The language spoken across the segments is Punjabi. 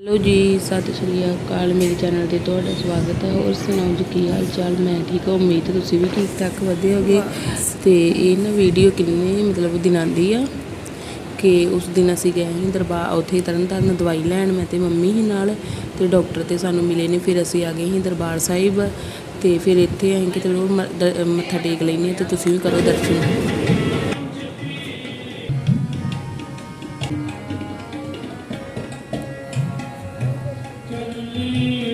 ਹੈਲੋ ਜੀ, ਸਤਿ ਸ਼੍ਰੀ ਅਕਾਲ, ਮੇਰੇ ਚੈਨਲ ਤੇ ਤੁਹਾਡਾ ਸਵਾਗਤ ਹੈ। ਹੋਰ ਸੁਣਾਓ ਜੀ, ਕੀ ਹਾਲ ਚਾਲ? ਮੈਂ ਠੀਕ ਹਾਂ, ਉਮੀਦ ਤੁਸੀਂ ਵੀ ਠੀਕ ਠਾਕ ਵਧੀਆ ਹੋਗੇ। ਤੇ ਇਹ ਨਾ ਵੀਡੀਓ ਕਿੰਨੇ ਮਤਲਬ ਦਿਨਾਂ ਦੀ ਆ ਕਿ ਉਸ ਦਿਨ ਅਸੀਂ ਗਏ ਸੀ ਦਰਬਾਰ ਉੱਥੇ ਤਰਨ ਤਾਰਨ ਦਵਾਈ ਲੈਣ। ਮੈਂ ਤੇ ਮੰਮੀ ਹੀ ਨਾਲ ਤੇ ਡਾਕਟਰ ਤੇ ਸਾਨੂੰ ਮਿਲੇ ਨੇ, ਫਿਰ ਅਸੀਂ ਆ ਗਏ ਸੀ ਦਰਬਾਰ ਸਾਹਿਬ। ਤੇ ਫਿਰ ਇੱਥੇ ਅਸੀਂ ਕਿ ਮ- ਦ- ਮੱਥਾ ਟੇਕ ਲੈਨੇ ਤੇ ਤੁਸੀਂ ਵੀ ਕਰੋ ਦਰਸ਼ਨ। Amen.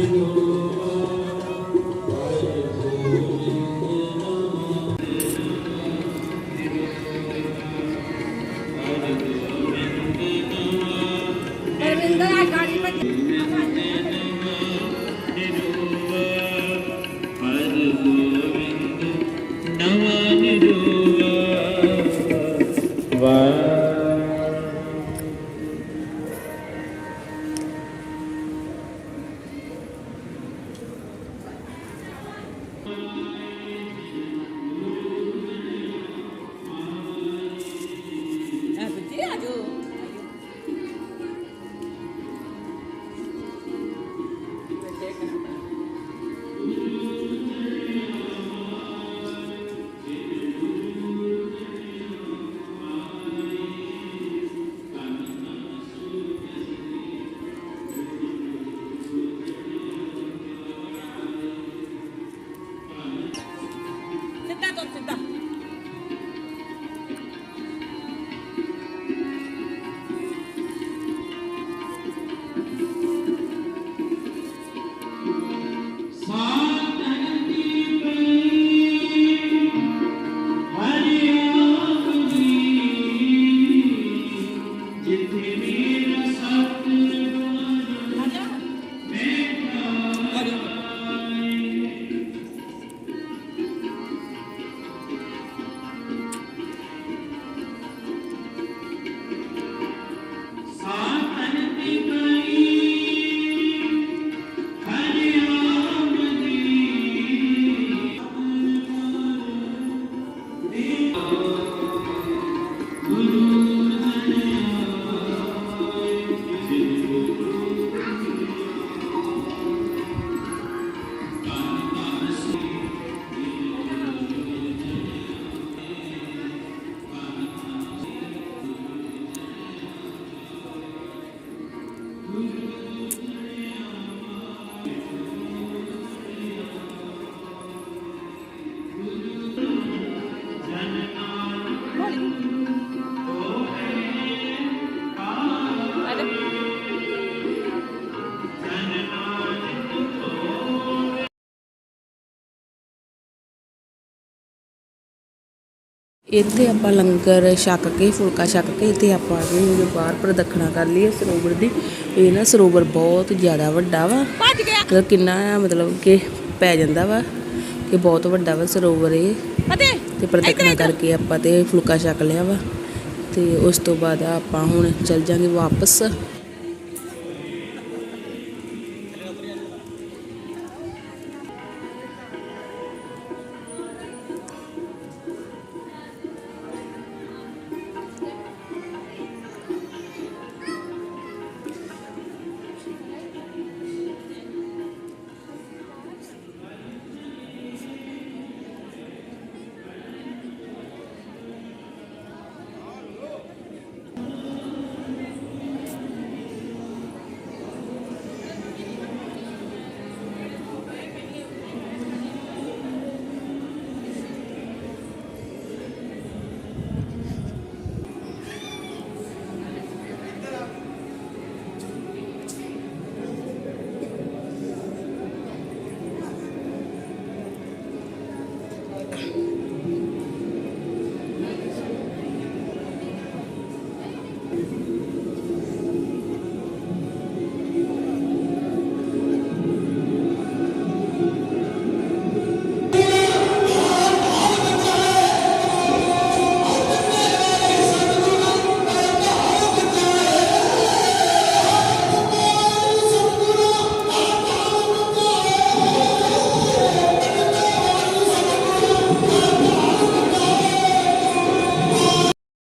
Deus me Entonces, ਇੱਥੇ ਆਪਾਂ ਲੰਗਰ ਛਕ ਕੇ ਫੁਲਕਾ ਛਕ ਕੇ ਇੱਥੇ ਆਪਾਂ ਆ ਗਏ ਬਾਹਰ ਪ੍ਰਦਖਣਾ ਕਰ ਲਈ ਸਰੋਵਰ ਦੀ। ਇਹ ਨਾ ਸਰੋਵਰ ਬਹੁਤ ਜ਼ਿਆਦਾ ਵੱਡਾ ਵਾ। ਮਤਲਬ ਕਿੰਨਾ ਮਤਲਬ ਕਿ ਪੈ ਜਾਂਦਾ ਵਾ ਕਿ ਬਹੁਤ ਵੱਡਾ ਵਾ ਸਰੋਵਰ ਇਹ। ਤੇ ਪ੍ਰਦਖਣਾ ਕਰਕੇ ਆਪਾਂ ਤੇ ਫੁਲਕਾ ਛਕ ਲਿਆ ਵਾ। ਤੇ ਉਸ ਤੋਂ ਬਾਅਦ ਆਪਾਂ ਹੁਣ ਚੱਲ ਜਾਾਂਗੇ ਵਾਪਸ।